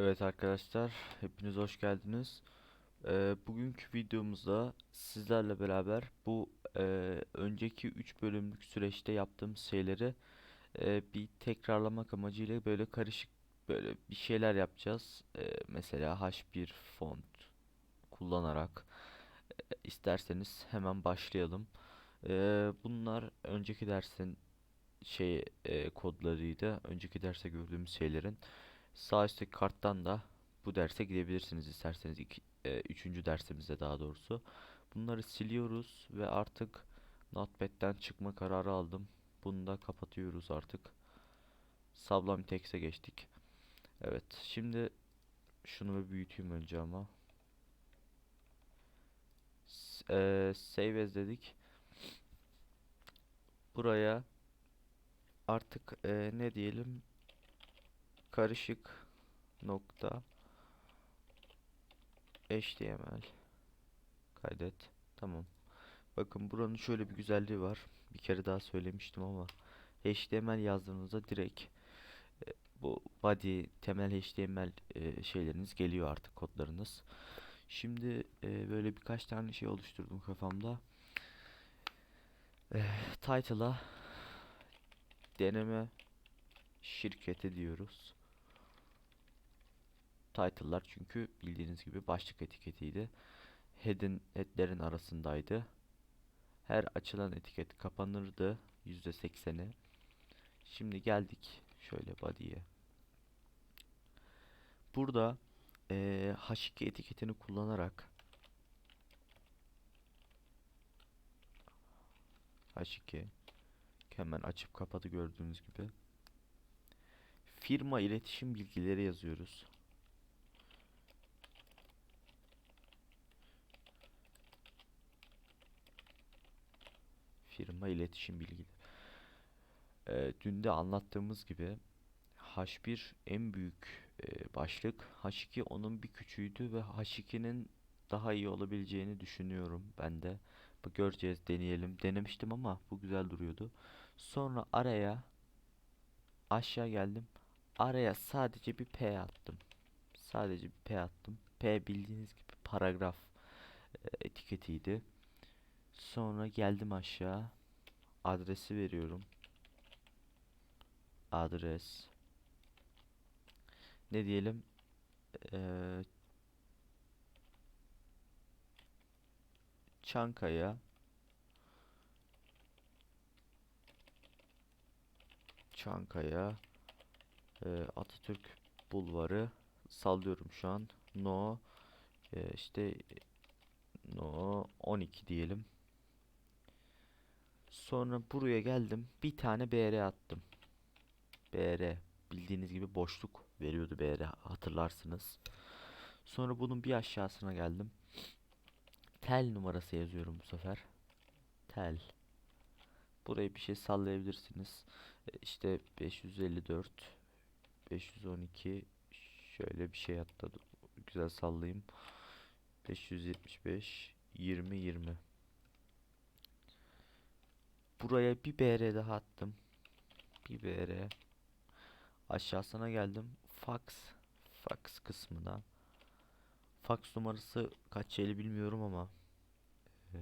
Evet arkadaşlar, hepiniz hoş geldiniz. Ee, bugünkü videomuzda sizlerle beraber bu e, önceki 3 bölümlük süreçte yaptığım şeyleri e, bir tekrarlamak amacıyla böyle karışık böyle bir şeyler yapacağız. E, mesela H1 font kullanarak e, isterseniz hemen başlayalım. E, bunlar önceki dersin şey e, kodlarıydı. Önceki derste gördüğümüz şeylerin. Sağ üstteki karttan da bu derse gidebilirsiniz isterseniz. İki, e, üçüncü dersimizde daha doğrusu. Bunları siliyoruz ve artık Notepad'den çıkma kararı aldım. Bunu da kapatıyoruz artık. Sublime Text'e geçtik. Evet, şimdi şunu bir büyüteyim önce ama. S- e, save as dedik. Buraya artık e, ne diyelim? Karışık nokta HTML kaydet. Tamam. Bakın buranın şöyle bir güzelliği var. Bir kere daha söylemiştim ama HTML yazdığınızda direkt e, bu body temel HTML e, şeyleriniz geliyor artık kodlarınız. Şimdi e, böyle birkaç tane şey oluşturdum kafamda. E, title'a deneme şirketi diyoruz. Title'lar çünkü bildiğiniz gibi başlık etiketiydi. Head'in head'lerin arasındaydı. Her açılan etiket kapanırdı %80'i. Şimdi geldik şöyle body'ye. Burada eee H2 etiketini kullanarak H2 hemen açıp kapadı gördüğünüz gibi firma iletişim bilgileri yazıyoruz. Firma iletişim bilgileri. Ee, dün de anlattığımız gibi H1 en büyük e, başlık. H2 onun bir küçüğüydü ve H2'nin daha iyi olabileceğini düşünüyorum ben de. Bu göreceğiz, deneyelim. Denemiştim ama bu güzel duruyordu. Sonra araya aşağı geldim. Araya sadece bir P attım. Sadece bir P attım. P bildiğiniz gibi paragraf e, etiketiydi. Sonra geldim aşağı. Adresi veriyorum. Adres. Ne diyelim? Ee, Çankaya. Çankaya. e, Atatürk Bulvarı. Sallıyorum şu an. No. e, işte no 12 diyelim. Sonra buraya geldim. Bir tane BR attım. BR. Bildiğiniz gibi boşluk veriyordu BR. Hatırlarsınız. Sonra bunun bir aşağısına geldim. Tel numarası yazıyorum bu sefer. Tel. Buraya bir şey sallayabilirsiniz. E, İşte 554 512 şöyle bir şey hatta güzel sallayayım. 575 20 20 Buraya bir BR daha attım. Bir BR. Aşağısına geldim. Fax. Fax kısmına. Fax numarası kaç şeyli bilmiyorum ama eee,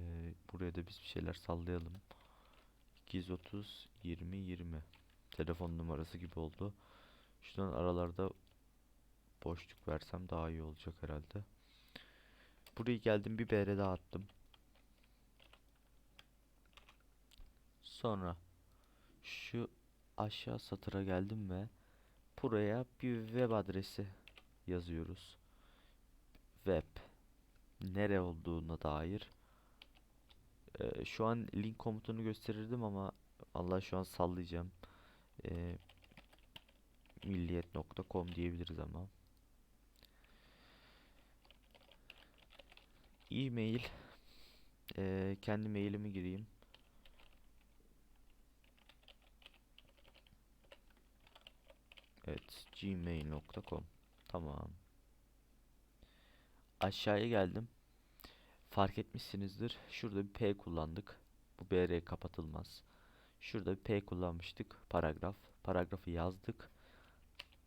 buraya da biz bir şeyler sallayalım. 230 20 20 telefon numarası gibi oldu. Şuradan aralarda boşluk versem daha iyi olacak herhalde. Buraya geldim bir BR daha attım. Sonra şu aşağı satıra geldim ve buraya bir web adresi yazıyoruz. Web nere olduğuna dair. Ee, şu an link komutunu gösterirdim ama Allah şu an sallayacağım. Ee, milliyet.com diyebiliriz ama. E-mail. Ee, kendi mailimi gireyim. Evet, gmail.com. Tamam. Aşağıya geldim. Fark etmişsinizdir. Şurada bir P kullandık. Bu BR kapatılmaz. Şurada bir P kullanmıştık. Paragraf. Paragrafı yazdık.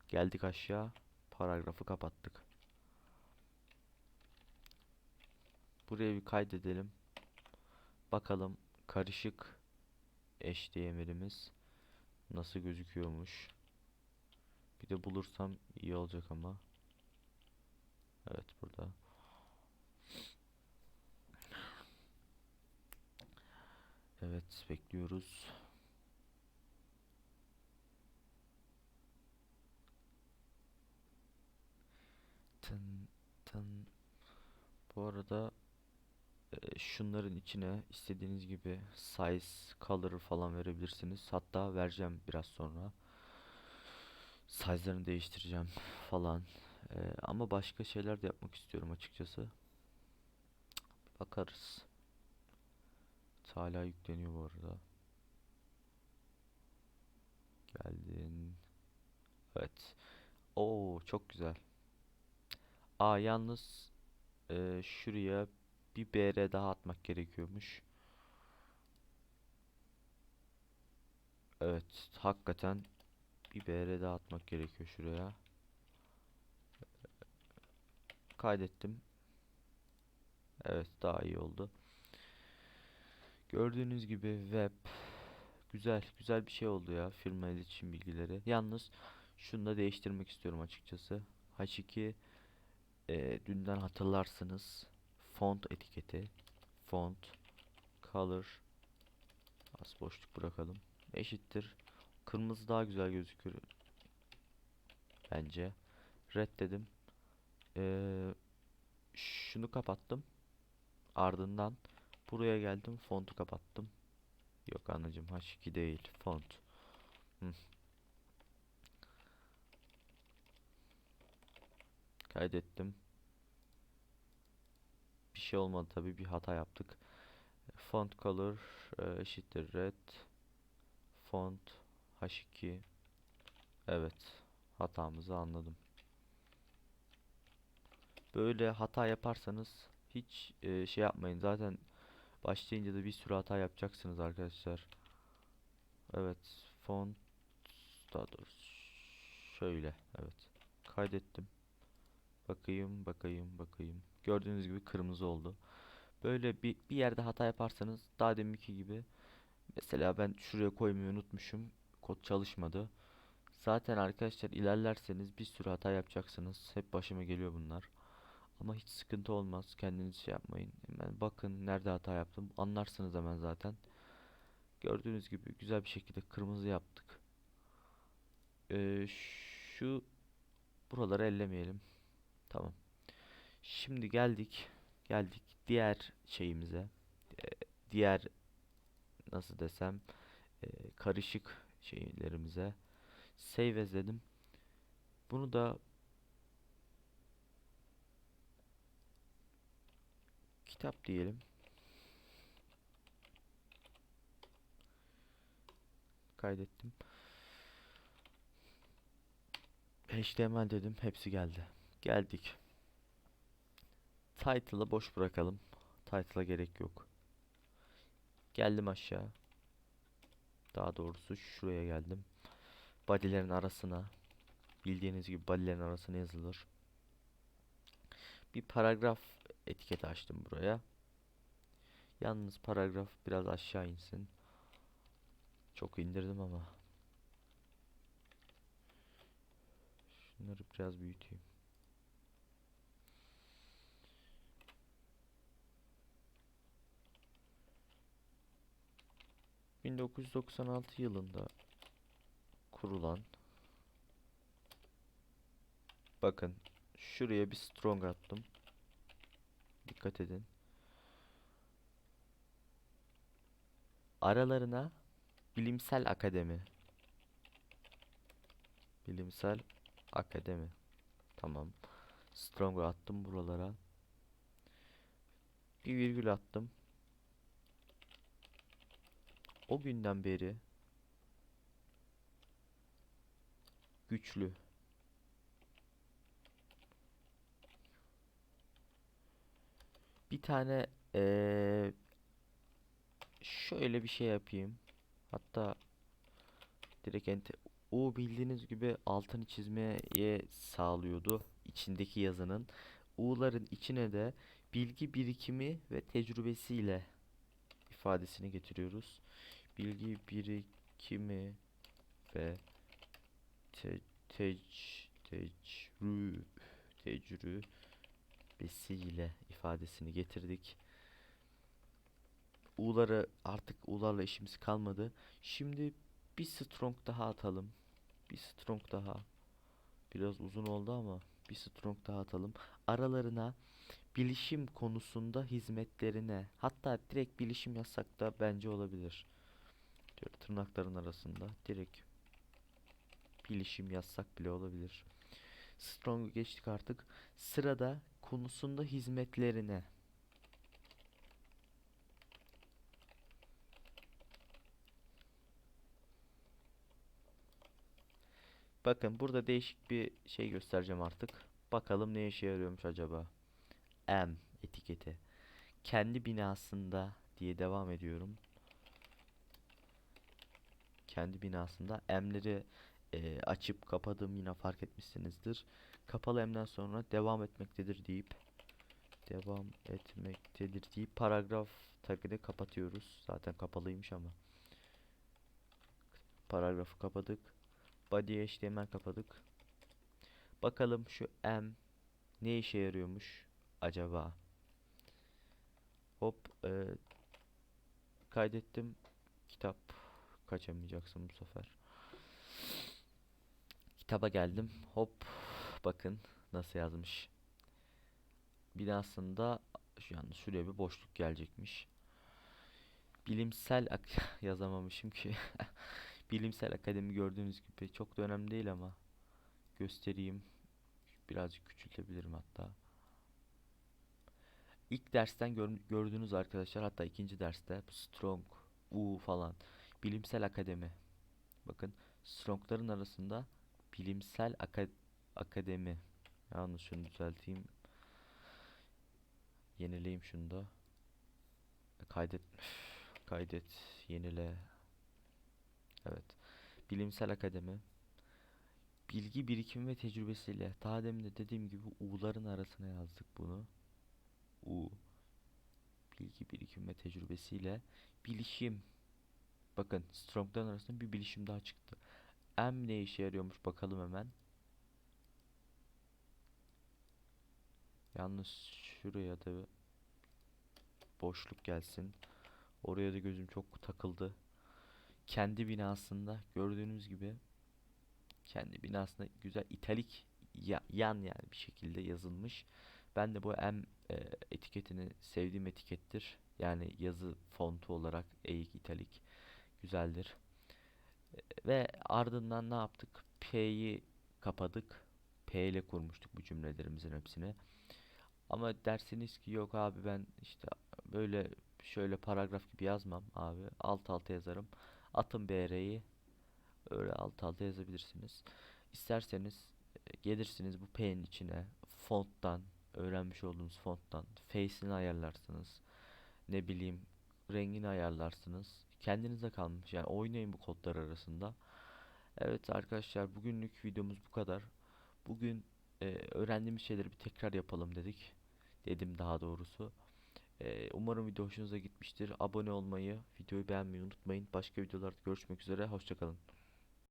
Geldik aşağı. Paragrafı kapattık. Buraya bir kaydedelim. Bakalım karışık HTML'imiz nasıl gözüküyormuş. Bir de bulursam iyi olacak ama. Evet burada. Evet bekliyoruz. Tın tın. Bu arada e, şunların içine istediğiniz gibi size, color falan verebilirsiniz. Hatta vereceğim biraz sonra. Size'larını değiştireceğim falan. E, ama başka şeyler de yapmak istiyorum açıkçası. Bakarız. Hala yükleniyor bu arada. Geldin. Evet. Oo çok güzel. Aa yalnız e, şuraya bir BR daha atmak gerekiyormuş. Evet, hakikaten bir BR daha atmak gerekiyor şuraya. Kaydettim. Evet, daha iyi oldu. Gördüğünüz gibi web güzel, güzel bir şey oldu ya firma iletişim bilgileri. Yalnız şunu da değiştirmek istiyorum açıkçası. H2 e, dünden hatırlarsınız font etiketi font color az boşluk bırakalım eşittir kırmızı daha güzel gözüküyor bence red dedim ee, şunu kapattım ardından buraya geldim fontu kapattım yok anacım H2 değil font Hı. kaydettim bir şey olmadı tabii bir hata yaptık. Font color e, eşittir red. Font H2. Evet. Hatamızı anladım. Böyle hata yaparsanız hiç e, şey yapmayın. Zaten başlayınca da bir sürü hata yapacaksınız arkadaşlar. Evet. Font daha doğrusu şöyle. Evet. Kaydettim. Bakayım, bakayım, bakayım. Gördüğünüz gibi kırmızı oldu. Böyle bir, bir yerde hata yaparsanız daha deminki gibi mesela ben şuraya koymayı unutmuşum. Kod çalışmadı. Zaten arkadaşlar ilerlerseniz bir sürü hata yapacaksınız. Hep başıma geliyor bunlar. Ama hiç sıkıntı olmaz. Kendiniz şey yapmayın. Hemen bakın nerede hata yaptım. Anlarsınız hemen zaten. Gördüğünüz gibi güzel bir şekilde kırmızı yaptık. Ee, şu buraları ellemeyelim. Tamam. Şimdi geldik. Geldik diğer şeyimize. Ee, diğer nasıl desem e, karışık şeylerimize. Save as dedim. Bunu da kitap diyelim. Kaydettim. HTML dedim. Hepsi geldi. Geldik. Title'ı boş bırakalım. Title'a gerek yok. Geldim aşağı. Daha doğrusu şuraya geldim. Body'lerin arasına bildiğiniz gibi body'lerin arasına yazılır. Bir paragraf etiketi açtım buraya. Yalnız paragraf biraz aşağı insin. Çok indirdim ama. Şunları biraz büyüteyim. 1996 yılında kurulan bakın şuraya bir strong attım. Dikkat edin. Aralarına bilimsel akademi. Bilimsel akademi. Tamam. Strong attım buralara. Bir virgül attım. O günden beri güçlü. Bir tane ee, şöyle bir şey yapayım. Hatta direkt enter U bildiğiniz gibi altını çizmeye sağlıyordu içindeki yazının. U'ların içine de bilgi birikimi ve tecrübesiyle ifadesini getiriyoruz. Bilgi birikimi ve te, tec, tecrü, tecrübesiyle ifadesini getirdik. U'ları artık U'larla işimiz kalmadı. Şimdi bir strong daha atalım. Bir strong daha. Biraz uzun oldu ama bir strong daha atalım. Aralarına bilişim konusunda hizmetlerine hatta direkt bilişim yazsak da bence olabilir. Şöyle tırnakların arasında direkt bilişim yazsak bile olabilir. Strong'u geçtik artık. Sırada konusunda hizmetlerine. Bakın burada değişik bir şey göstereceğim artık. Bakalım ne işe yarıyormuş acaba. M etiketi. Kendi binasında diye devam ediyorum. Kendi binasında M'leri e, açıp kapadığım yine fark etmişsinizdir. Kapalı M'den sonra devam etmektedir deyip devam etmektedir deyip paragraf tagını kapatıyoruz. Zaten kapalıymış ama. Paragrafı kapadık. Body HTML kapadık. Bakalım şu M ne işe yarıyormuş acaba? Hop e, kaydettim. Kitap kaçamayacaksın bu sefer. Kitaba geldim. Hop bakın nasıl yazmış. Bir de aslında yalnız şuraya bir boşluk gelecekmiş. Bilimsel yazamamışım ki. Bilimsel akademi gördüğünüz gibi çok da önemli değil ama göstereyim. Birazcık küçültebilirim hatta. İlk dersten gör, gördüğünüz arkadaşlar hatta ikinci derste Strong, U falan bilimsel akademi. Bakın Strong'ların arasında bilimsel aka akademi. Yalnız şunu düzelteyim. Yenileyim şunu da. Kaydet kaydet yenile Evet. Bilimsel akademi. Bilgi birikimi ve tecrübesiyle. Daha demin de dediğim gibi U'ların arasına yazdık bunu. U. Bilgi birikimi ve tecrübesiyle. Bilişim. Bakın Strong'dan arasında bir bilişim daha çıktı. M ne işe yarıyormuş bakalım hemen. Yalnız şuraya da boşluk gelsin. Oraya da gözüm çok takıldı kendi binasında gördüğünüz gibi kendi binasında güzel italik ya, yan yani bir şekilde yazılmış. Ben de bu M e, etiketini sevdiğim etikettir. Yani yazı fontu olarak eğik italik güzeldir. E, ve ardından ne yaptık? P'yi kapadık. P ile kurmuştuk bu cümlelerimizin hepsini. Ama dersiniz ki yok abi ben işte böyle şöyle paragraf gibi yazmam abi. Alt alta yazarım. Atın BR'yi öyle alt alta yazabilirsiniz. İsterseniz e, gelirsiniz bu P'nin içine fonttan öğrenmiş olduğunuz fonttan face'ini ayarlarsınız. Ne bileyim rengini ayarlarsınız. Kendinize kalmış. Yani oynayın bu kodlar arasında. Evet arkadaşlar bugünlük videomuz bu kadar. Bugün e, öğrendiğimiz şeyleri bir tekrar yapalım dedik. Dedim daha doğrusu. Ee, umarım video hoşunuza gitmiştir. Abone olmayı, videoyu beğenmeyi unutmayın. Başka videolarda görüşmek üzere. Hoşçakalın.